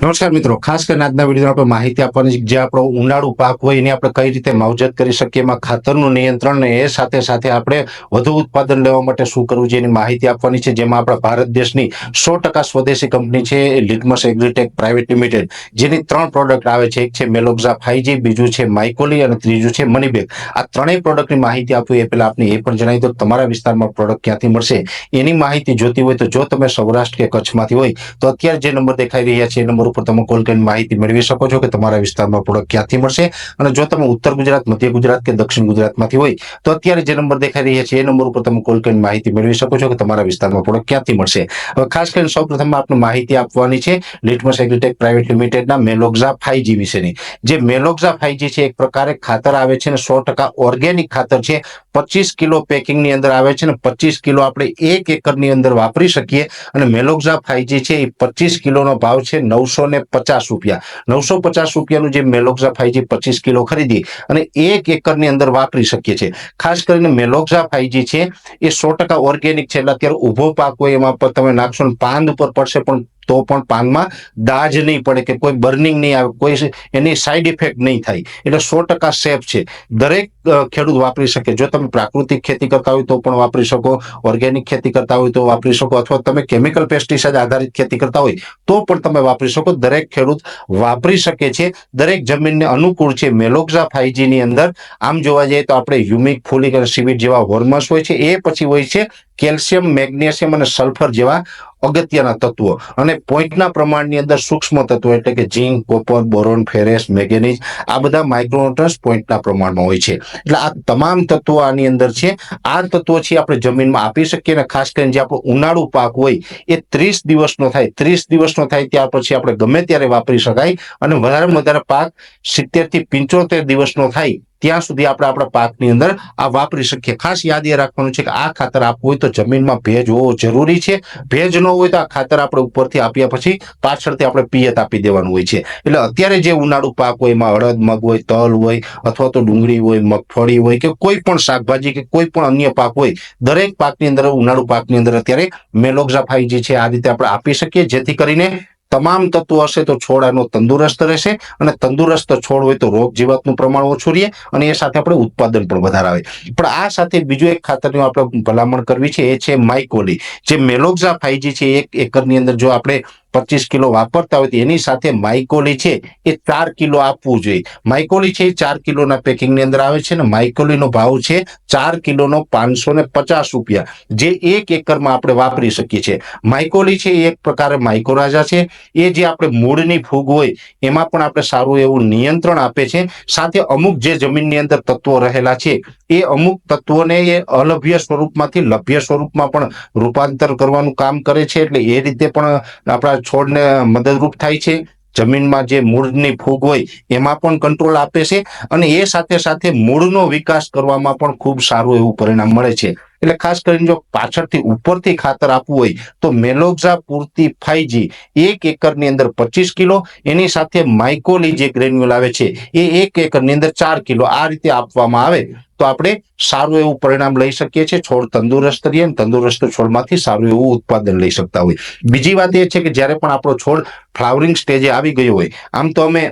નમસ્કાર મિત્રો. ખાસ કરીને આજના વીડિયો આપણે માહિતી આપવાની જે આપણો ઉનાળુ પાક હોય એની આપણે કઈ રીતે માવજત કરી શકીએ, એમાં ખાતરનું નિયંત્રણ ને એ સાથે સાથે આપણે વધુ ઉત્પાદન લેવા માટે શું કરવું છે એની માહિતી આપવાની છે. જેમાં આપણા ભારત દેશની સો સ્વદેશી કંપની છે લિગમસ એગ્રીટેક પ્રાઇવેટ લિમિટેડ. જેની ત્રણ પ્રોડક્ટ આવે છે. એક છે મેલોક્ઝા ફાઈજી બીજું છે માઇકોલી અને ત્રીજું છે મનીબેગ. આ ત્રણેય પ્રોડક્ટની માહિતી આપવી એ પહેલાં આપને એ પણ જણાવી દો તમારા વિસ્તારમાં પ્રોડક્ટ ક્યાંથી મળશે. એની માહિતી જોતી હોય તો જો તમે સૌરાષ્ટ્ર કે કચ્છમાંથી હોય તો અત્યારે જે નંબર દેખાઈ રહ્યા છે એ નંબર ઉપર તમે કોલ કરીને માહિતી મેળવી શકો છો કે તમારા વિસ્તારમાં પ્રોડક્ટ ક્યાંથી મળશે? અને જો તમે ઉત્તર ગુજરાત, મધ્ય ગુજરાત કે દક્ષિણ ગુજરાતમાંથી હોય, તો અત્યારે જે નંબર દેખાઈ રહ્યા છે, એ નંબર ઉપર તમે કોલ કરીને માહિતી મેળવી શકો છો કે તમારા વિસ્તારમાં પ્રોડક્ટ ક્યાંથી મળશે. હવે ખાસ કરીને સૌપ્રથમ આપણે માહિતી આપવાની છે લિટમસ એગ્રીટેક પ્રાઇવેટ લિમિટેડના મેલોક્ઝા ફાઈજી વિશેની. જે મેલોક્ઝા ફાઈજી છે, એક પ્રકારે ખાતર આવે છે અને સો ટકા ઓર્ગેનિક ખાતર છે. પચીસ કિલો પેકિંગની અંદર આવે છે ને પચીસ કિલો આપણે એક એકરની અંદર વાપરી શકીએ. અને મેલોક્ઝા ફાઈજી છે, એ પચીસ કિલોનો ભાવ છે નવસો ને પચાસ રૂપિયા. નવસો પચાસ રૂપિયાનું જે મેલોક્ઝા ફાઈજી પચીસ કિલો ખરીદી અને એક એકરની અંદર વાપરી શકીએ છીએ. ખાસ કરીને મેલોક્ઝા ફાઈજી છે, એ સો ટકા ઓર્ગેનિક છે એટલે અત્યારે ઊભો પાક હોય એમાં તમે નાખશો ને પાન ઉપર પડશે પણ તો પણ પાનમાં દાજ નહીં પડે કે કોઈ બર્નિંગ નહીં આવે, કોઈ એની સાઈડ ઇફેક્ટ નહીં થાય. એટલે સો ટકા સેફ છે. દરેક ખેડૂત વાપરી શકે. જો તમે પ્રાકૃતિક ખેતી કરતા હોય તો પણ વાપરી શકો, ઓર્ગેનિક ખેતી કરતા હોય તો વાપરી શકો, અથવા તમે કેમિકલ પેસ્ટિસાઇડ આધારિત ખેતી કરતા હોય તો પણ તમે વાપરી શકો. દરેક ખેડૂત વાપરી શકે છે. દરેક જમીનને અનુકૂળ છે. મેલોક્ઝા ફાઈજીની અંદર, આમ જોવા જઈએ તો આપણે હ્યુમિક ફોલિક અને સિવિટ જેવા હોર્મોન્સ હોય છે. એ પછી હોય છે કેલ્શિયમ, મેગ્નેશિયમ અને સલ્ફર જેવા અગત્યના તત્વો. અને પોઈન્ટના પ્રમાણની અંદર સૂક્ષ્મ તત્વો એટલે કે zinc, copper, boron, ferrous, manganese આ બધા માઇક્રોન્યુટ્રન્સ પોઈન્ટના પ્રમાણમાં હોય છે. એટલે આ તમામ તત્વો આની અંદર છે. આ તત્વો છે આપણે જમીનમાં આપી શકીએ અને ખાસ કરીને જે આપણો ઉનાળુ પાક હોય એ ત્રીસ દિવસનો થાય. ત્રીસ દિવસનો થાય ત્યાર પછી આપણે ગમે ત્યારે વાપરી શકાય. અને વધારેમાં વધારે પાક સિત્તેરથી પંચોતેર દિવસનો થાય. ત્યાં સુધી આપણે આપણા પાકની અંદર આ વાપરી શકીએ. ખાસ યાદ એ રાખવાનું છે કે આ ખાતર આપવું હોય તો જમીનમાં ભેજ હોવો જરૂરી છે. ભેજ ન હોય તો આ ખાતર આપણે ઉપરથી આપ્યા પછી પાછળથી આપણે પિયત આપી દેવાનું હોય છે. એટલે અત્યારે જે ઉનાળુ પાક હોય, એમાં અડદ મગ હોય, તલ હોય, અથવા તો ડુંગળી હોય, મગફળી હોય કે કોઈ પણ શાકભાજી કે કોઈ પણ અન્ય પાક હોય, દરેક પાકની અંદર, ઉનાળુ પાકની અંદર અત્યારે મેલોક્ઝાફાઈ જે છે, આ રીતે આપણે આપી શકીએ. જેથી કરીને તમામ તત્વો હશે તો છોડ આનો તંદુરસ્ત રહેશે અને તંદુરસ્ત છોડ હોય તો રોગ જીવાતનું પ્રમાણ ઓછું રહે અને એ સાથે આપણે ઉત્પાદન પણ વધારાવે પણ આ સાથે બીજું એક ખાતરની આપણે ભલામણ કરવી છે, એ છે માઇકોલી જે મેલોક્ઝા ફાઈજી છે, એક એકરની અંદર જો આપણે પચીસ કિલો વાપરતા હોય એની સાથે માઇકોલી છે એ ચાર કિલો આપવું જોઈએ. માઇકોલી છે એ ચાર કિલોના પેકિંગની અંદર આવે છે ને માઇકોલીનો ભાવ છે ચાર કિલોનો પાંચસો ને પચાસ રૂપિયા. જે એક એકરમાં આપણે વાપરી શકીએ છીએ. માઇકોલી છે એ એક પ્રકારે માઇકોરાજા છે. એ જે આપણે મૂળની ફૂગ હોય એમાં પણ આપણે સારું એવું નિયંત્રણ આપે છે. સાથે અમુક જે જમીનની અંદર તત્વો રહેલા છે એ અમુક તત્વોને એ અલભ્ય સ્વરૂપમાંથી લભ્ય સ્વરૂપમાં પણ રૂપાંતર કરવાનું કામ કરે છે. એટલે એ રીતે પણ આપણા છોડને મદદરૂપ થાય છે. જમીનમાં જે મૂળની ફૂગ હોય, એમાં પણ કંટ્રોલ આપે છે અને એ સાથે સાથે મૂળનો વિકાસ કરવામાં પણ ખૂબ સારું એવું પરિણામ મળે છે. એટલે ખાસ કરીને જો પાછળથી ઉપરથી ખાતર આપવું હોય, તો મેલોક્ઝા પૂરતી ફાઈજી એક એકરની અંદર પચીસ કિલો, એની સાથે માઇકોલી જે ગ્રેન્યુલ આવે છે, એ એક એકરની અંદર ચાર કિલો. આ રીતે આપવામાં આવે. તો આપણે સારું એવું પરિણામ લઈ શકીએ છીએ. છોડ તંદુરસ્ત રહીએ અને તંદુરસ્ત છોડમાંથી સારું એવું ઉત્પાદન લઈ શકતા હોય. બીજી વાત એ છે કે જ્યારે પણ આપણો છોડ ફ્લાવરિંગ સ્ટેજે આવી ગયો હોય, આમ તો અમે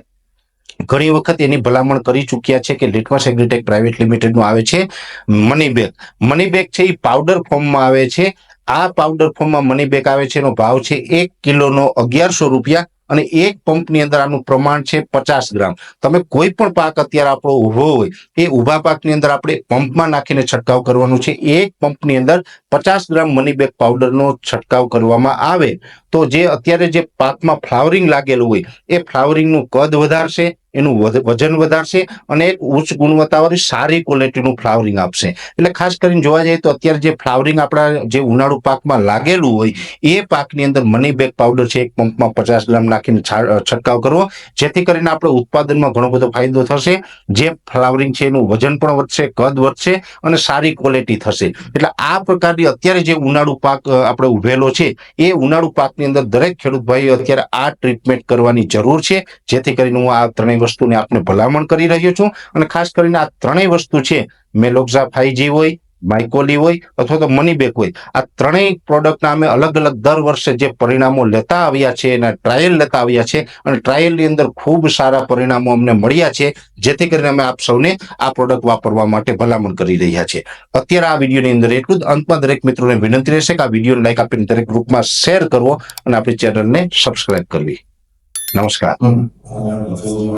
ઘણી વખત એની ભલામણ કરી ચૂક્યા છે કે લિટમસ એગ્રીટેક પ્રાઇવેટ લિમિટેડનું આવે છે મની બેગ મની બેગ છે એ પાવડર ફોર્મમાં આવે છે. આ પાવડર ફોર્મમાં મની બેગ આવે છે. એનો ભાવ છે એક કિલોનો અગિયારસો રૂપિયા. અને એક પંપની અંદર આનું પ્રમાણ છે પચાસ ગ્રામ. તમે કોઈ પણ પાક અત્યારે આપણો ઊભો હોય, એ ઊભા પાકની અંદર આપણે પંપમાં નાખીને છંટકાવ કરવાનું છે. એક પંપની અંદર પચાસ ગ્રામ મની બેગ પાવડરનો છંટકાવ કરવામાં આવે તો જે અત્યારે જે પાકમાં ફ્લાવરિંગ લાગેલું હોય, એ ફ્લાવરિંગનું કદ વધારશે, એનું વજન વધારશે અને એક ઉચ્ચ ગુણવત્તાવાળી સારી ક્વોલિટીનું ફ્લાવરિંગ આપશે. એટલે ખાસ કરીને જોવા જઈએ તો અત્યારે જે ફ્લાવરિંગ આપણા જે ઉનાળુ પાકમાં લાગેલું હોય, એ પાકની અંદર મની બેગ પાવડર છે, એક પંપમાં પચાસ ગ્રામ નાખીને છંટકાવ કરવો. જેથી કરીને આપણે ઉત્પાદનમાં ઘણો બધો ફાયદો થશે. જે ફ્લાવરિંગ છે એનું વજન પણ વધશે, કદ વધશે અને સારી ક્વોલિટી થશે. એટલે આ પ્રકારની અત્યારે જે ઉનાળુ પાક આપણે ઉભેલો છે, એ ઉનાળુ પાકની અંદર દરેક ખેડૂત ભાઈઓ અત્યારે આ ટ્રીટમેન્ટ કરવાની જરૂર છે. જેથી કરીને હું આ ત્રણેય વસ્તુને આપને ભલામણ કરી રહ્યો છું. અને ખાસ કરીને આ ત્રણેય વસ્તુ છે મેલોક્ઝા ફાઈજી હોય માઇકોલી હોય અથવા તો મનીબેક હોય. આ ત્રણેય પ્રોડક્ટના અમે અલગ અલગ દર વર્ષે જે પરિણામો લેતા આવ્યા છે, એના ટ્રાયલ લેતા આવ્યા છે અને ટ્રાયલની અંદર ખૂબ સારા પરિણામો અમને મળ્યા છે, જેથી કરીને અમે આપ સૌને આ પ્રોડક્ટ વાપરવા માટે ભલામણ કરી રહ્યા છે અત્યારે આ વિડીયોની અંદર એટલું જ. અંતમાં દરેક મિત્રોને વિનંતી રહેશે કે આ વીડિયો લાઈક આપીને દરેક ગ્રુપમાં શેર કરવો અને આપણી ચેનલને સબસ્ક્રાઈબ કરવી. નમસ્કાર.